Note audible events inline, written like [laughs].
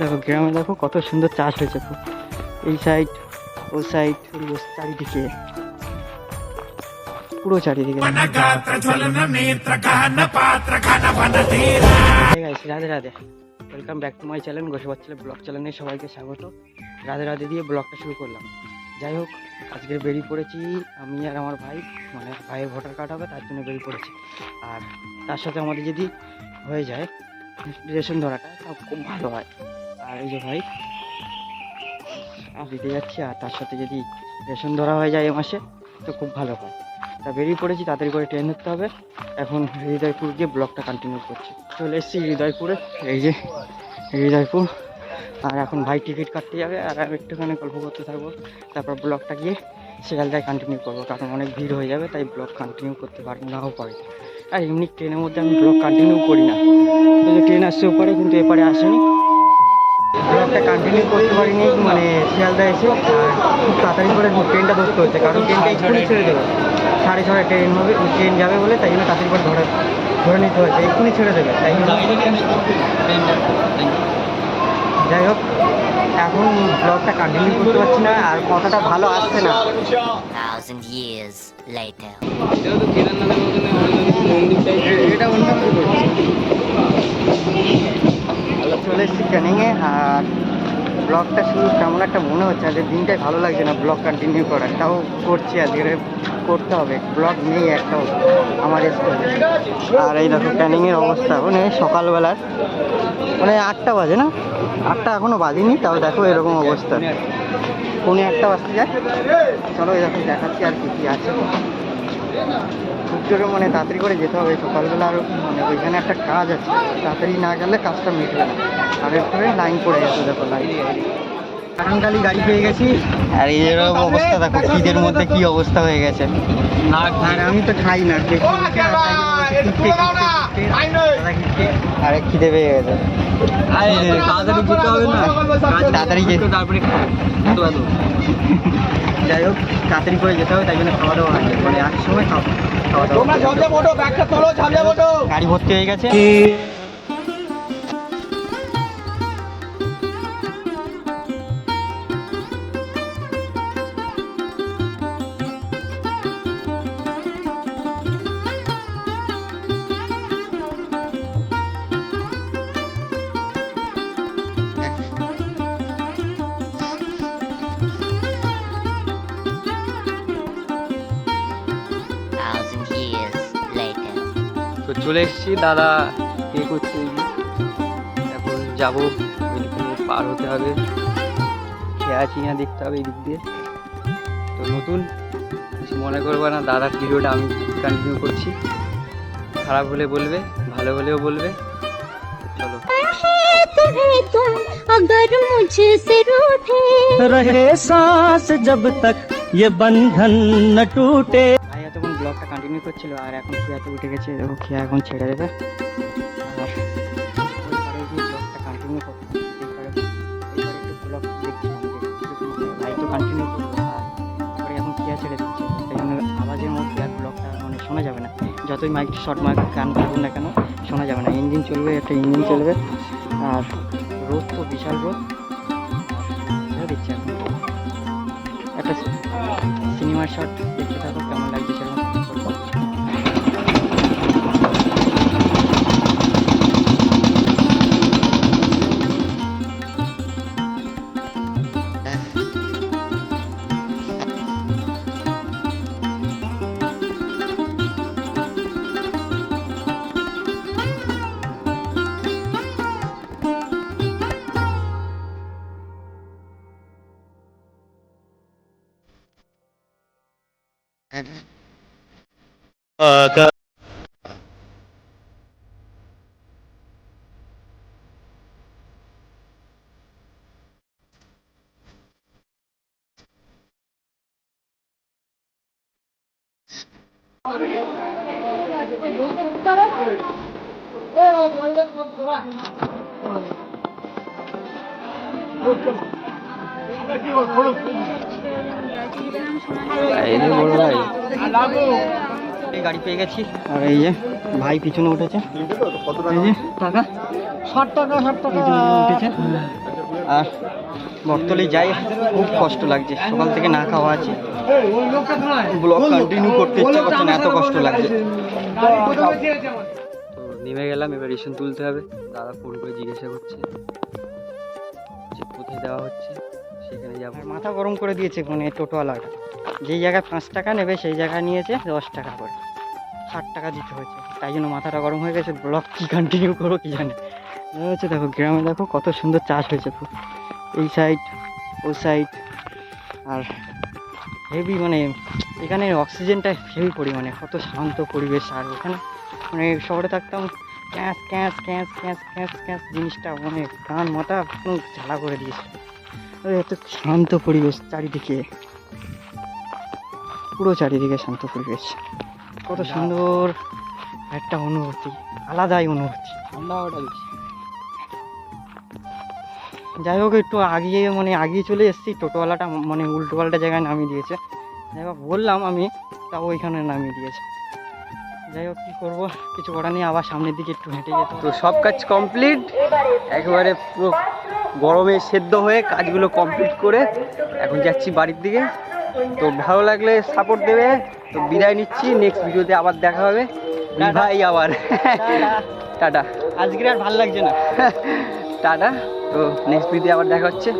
দেখো গ্রামে দেখো কত সুন্দর চাষ হয়েছে খুব এই সাইড ও সাইড চারিদিকে। পুরো চারিদিকে। Radhe Radhe. Welcome back to my channel গোসবার ছেলে ব্লগ চ্যানেলে সবাইকে স্বাগত। রাধে রাধে দিয়ে ব্লগটা শুরু করলাম। যাই হোক আজকে বেরিয়ে পড়েছি আমি আর আমার ভাই মানে ভাইয়ের ভোটার কার্ড হবে তার জন্য বেরিয়ে পড়েছি। আর তার সাথে আমাদের যদি হয়ে যায় রেশন ধরাটা খুব ভালো হয়। আর এই যে ভাই আর দিতে যাচ্ছি আর তার সাথে যদি রেশন ধরা হয়ে যায় এ মাসে, তো খুব ভালো হয়। তা বেরিয়ে পড়েছি, তাড়াতাড়ি করে ট্রেন ধরতে হবে। এখন হৃদয়পুর গিয়ে ব্লগটা কন্টিনিউ করছি। চলে এসেছি হৃদয়পুরে, এই যে হৃদয়পুর। আর এখন ভাই টিকিট কাটতে যাবে, আর আমি একটুখানি গল্প করতে থাকব। তারপর ব্লগটা গিয়ে শিয়ালদায় কন্টিনিউ করব, কারণ অনেক ভিড় হয়ে যাবে, তাই ব্লগ কন্টিনিউ করতে পারব নাও পারে। আর এমনি ট্রেনের মধ্যে আমি ব্লগ কন্টিনিউ করি না। ট্রেন আসছে ওপারে, কিন্তু এপারে আসেনি। ব্লগটা কন্টিনিউ করতে পারিনি মানে শিয়ালদা এসে আর খুব তাড়াতাড়ি করে ট্রেনটা ধরতে হচ্ছে কারণ ট্রেনটা এক্ষুনি ছেড়ে দেবে। সাড়ে ছটায় ট্রেন হবে ট্রেন যাবে বলে তাই জন্য তাড়াতাড়ি করে ধরে ধরে নিতে হচ্ছে এক্ষুনি ছেড়ে দেবে তাই জন্য। যাই হোক এখন ব্লগটা কন্টিনিউ করতে পারছি না আর কথাটা ভালো আসছে না। Thousand years later. এটা অন্য চলে এসেছি ক্যানিংয়ে আর ব্লগটা শুরু কেমন একটা মনে হচ্ছে আজকে দিনটাই ভালো লাগছে না ব্লগ কন্টিনিউ করার। তাও করছি আজকে করতে হবে। ব্লগ নেই একটাও আমার স্কুলে আর এই দেখো ক্যানিংয়ের অবস্থা। মানে সকালবেলার মানে আটটা বাজে না? আটটা এখনও বাজেনি, তাও দেখো এরকম অবস্থা। পৌনে একটা বাজতে যায়। চলো এই দেখো, দেখাচ্ছি আর কি কি আছে। খুব জোরে মানে তাড়াতাড়ি করে যেতে হবে। সকালবেলা আরও মানে ওইখানে একটা কাজ আছে। তাড়াতাড়ি না গেলে কাজটা মিটবে না। আর একটু লাইন পড়ে গেছে দেখো লাইন কারণকালি গাড়ি পেয়ে গেছি। আর এরকম অবস্থা দেখো খিদের মধ্যে কি অবস্থা হয়ে গেছে। আর আমি তো খাই না। আর খিদে, পেয়ে গেছে। তাড়াতাড়ি যেতে হবে না। তাড়াতাড়ি যেতে তারপরে যাই হোক তাড়াতাড়ি করে যেতে হবে তাই জন্য খাওয়া দাওয়া হয়নি। মানে এক সময় খাওয়া খাওয়া দাওয়া গাড়ি ভর্তি হয়ে গেছে। তো চলে এসেছি দাদা এ করছে এই যে। এখন যাবো ওইদিকে পার হতে হবে খেয়া চিনা দেখতে হবে এই দিক দিয়ে তো নতুন কিছু মনে করবে না দাদার ভিডিওটা আমি কন্টিনিউ করছি খারাপ হলে বলবে ভালো হলেও বলবে চলো है तुम अगर मुझसे रूठे रहे सांस जब तक ये बंधन न टूटे ভাই এতক্ষণ ব্লগটা কন্টিনিউ করছিল আর এখন খেয়াতে উঠে গেছে, দেখো খেয়া এখন ছেড়ে দেবে। আর তারপরে এখন ছেড়ে আওয়াজের আর ব্লগটা মানে শোনা যাবে না। যতই মাইক শর্ট মাইক গান থাকুন না কেন, শোনা যাবে না। ইঞ্জিন চলবে, একটা ইঞ্জিন চলবে। আর রোদ তো বিশাল রোদ। দিচ্ছি এখন। একটা সিনেমার শট দেখতে থাকো, কেমন লাগছে এই যে বড় ভাই এই গাড়ি পেয়ে গেছি। আর এই যে ভাই পিছনে উঠেছে। এই যে টাকা? ষাট টাকা ষাট টাকা। উঠেছে। আর বর্তলে যাই খুব কষ্ট লাগছে। সকাল থেকে না খাওয়া আছে। ব্লগ কন্টিনিউ করতে ইচ্ছা করছে না এত কষ্ট লাগছে। তো নেমে গেলাম এবার রেশন তুলতে হবে। দাদা ফোন করে জিজ্ঞাসা করছে যে কোথায় দেওয়া হচ্ছে। সেখানে যাব। মাথা গরম করে দিয়েছে মানে টোটোওয়ালাটা যেই জায়গায় পাঁচ টাকা নেবে, সেই জায়গায় নিয়েছে দশ টাকা করে। ষাট টাকা দিতে হয়েছে। তাই জন্য মাথাটা গরম হয়ে গেছে ব্লক কি কন্টিনিউ করব কি জানে। হচ্ছে দেখো, গ্রামে দেখো কত সুন্দর চাষ হয়েছে এই সাইড ওই সাইড আর হেভি মানে এখানে অক্সিজেনটা হেভি পরিমাণে, কত শান্ত পরিবেশ। আর ওখানে মানে শহরে থাকতাম, ক্যাঁচ ক্যাঁচ ক্যাঁচ ক্যাঁচ ক্যাঁচ ক্যাঁচ, জিনিসটা মানে গান মাথা ঝালা করে দিয়েছে। এত শান্ত পরিবেশ চারিদিকে। পুরো চারিদিকে শান্ত পরিবেশ। কত সুন্দর একটা অনুভূতি আলাদাই অনুভূতি। যাই হোক একটু আগিয়ে মানে আগিয়ে চলে এসেছি। টোটোওয়ালাটা মানে উল্টো পাল্টা জায়গায় নামিয়ে দিয়েছে। যাই হোক বললাম আমি তাও ওইখানে নামিয়ে দিয়েছে। যাই হোক কী করব? কিছু করার নেই আবার সামনের দিকে একটু হেঁটে যেতে তো সব কাজ কমপ্লিট একেবারে পুরো গরমে সেদ্ধ হয়ে কাজগুলো কমপ্লিট করে এখন যাচ্ছি বাড়ির দিকে। তো ভালো লাগলে সাপোর্ট দেবে। তো বিদায় নিচ্ছি। নেক্সট ভিডিওতে আবার দেখা হবে। ভাই আবার। টাটা। আজকে আর ভালো লাগছে না। [laughs] টাটা। তো নেক্সট ভিডিও আবার দেখা হচ্ছে।